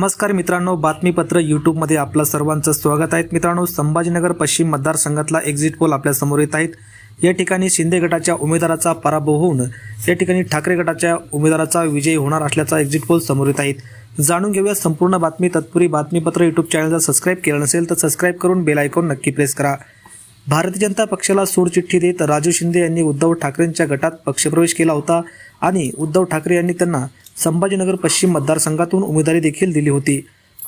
नमस्कार मित्रांनो बातमीपत्र यूट्यूबमध्ये आपलं सर्वांचं स्वागत आहे. मित्रांनो संभाजीनगर पश्चिम मतदारसंघातला एक्झिट पोल आपल्यासमोर येत आहेत. या ठिकाणी शिंदे गटाच्या उमेदवाराचा पराभव होऊन या ठिकाणी ठाकरे गटाच्या उमेदवाराचा विजय होणार असल्याचा एक्झिट पोल समोर येत आहेत. जाणून घेऊया संपूर्ण बातमी. तत्पुरी बातमीपत्र यूट्यूब चॅनलला सबस्क्राईब केलं नसेल तर सबस्क्राईब करून बेल आयकॉन नक्की प्रेस करा. भारतीय जनता पक्षाला सोडचिठ्ठी देत राजू शिंदे यांनी उद्धव ठाकरेंच्या गटात पक्षप्रवेश केला होता आणि उद्धव ठाकरे यांनी त्यांना संभाजीनगर पश्चिम मतदारसंघातून उमेदवारी देखील दिली होती.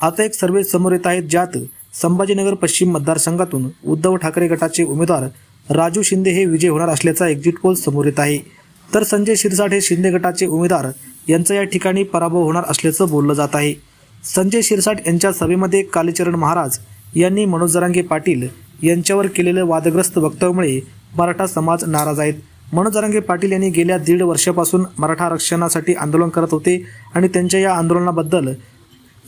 आता एक सर्वे समोर येत आहेत ज्यात संभाजीनगर पश्चिम मतदारसंघातून उद्धव ठाकरे गटाचे उमेदवार राजू शिंदे हे विजय होणार असल्याचा एक्झिट पोल समोर येत आहे. तर संजय शिरसाट हे शिंदे गटाचे उमेदवार यांचा या ठिकाणी पराभव होणार असल्याचं बोललं जात आहे. संजय शिरसाट यांच्या सभेमध्ये कालीचरण महाराज यांनी मनोज जरांगे पाटील यांच्यावर केलेलं वादग्रस्त वक्तव्यामुळे मराठा समाज नाराज आहेत. मनोज अरंगे पाटील यांनी गेल्या दीड वर्षापासून मराठा आरक्षणासाठी आंदोलन करत होते आणि त्यांच्या या आंदोलनाबद्दल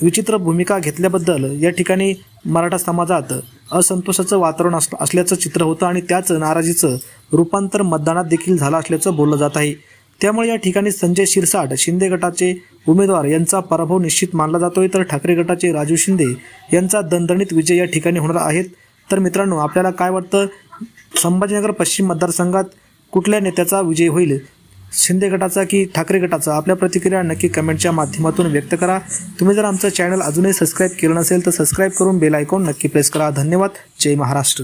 विचित्र भूमिका घेतल्याबद्दल या ठिकाणी मराठा समाजात असंतोषाचं वातावरण अस असल्याचं चित्र होतं आणि त्याच नाराजीचं रूपांतर मतदानात देखील झालं असल्याचं बोललं जात आहे. त्यामुळे या ठिकाणी संजय शिरसाट शिंदे गटाचे उमेदवार यांचा पराभव निश्चित मानला जातोय. तर ठाकरे गटाचे राजू शिंदे यांचा दणदणीत विजय या ठिकाणी होणार आहेत. तर मित्रांनो आपल्याला काय वाटतं? संभाजीनगर पश्चिम मतदारसंघात कुठल्या नेत्याचा विजय होईल? शिंदे गटाचा की ठाकरे गटाचा? आपल्या प्रतिक्रिया नक्की कमेंटच्या माध्यमातून व्यक्त करा. तुम्ही जर आमचं चॅनल अजूनही सबस्क्राईब केलं नसेल तर सबस्क्राईब करून बेल आयकॉन नक्की प्रेस करा. धन्यवाद. जय महाराष्ट्र.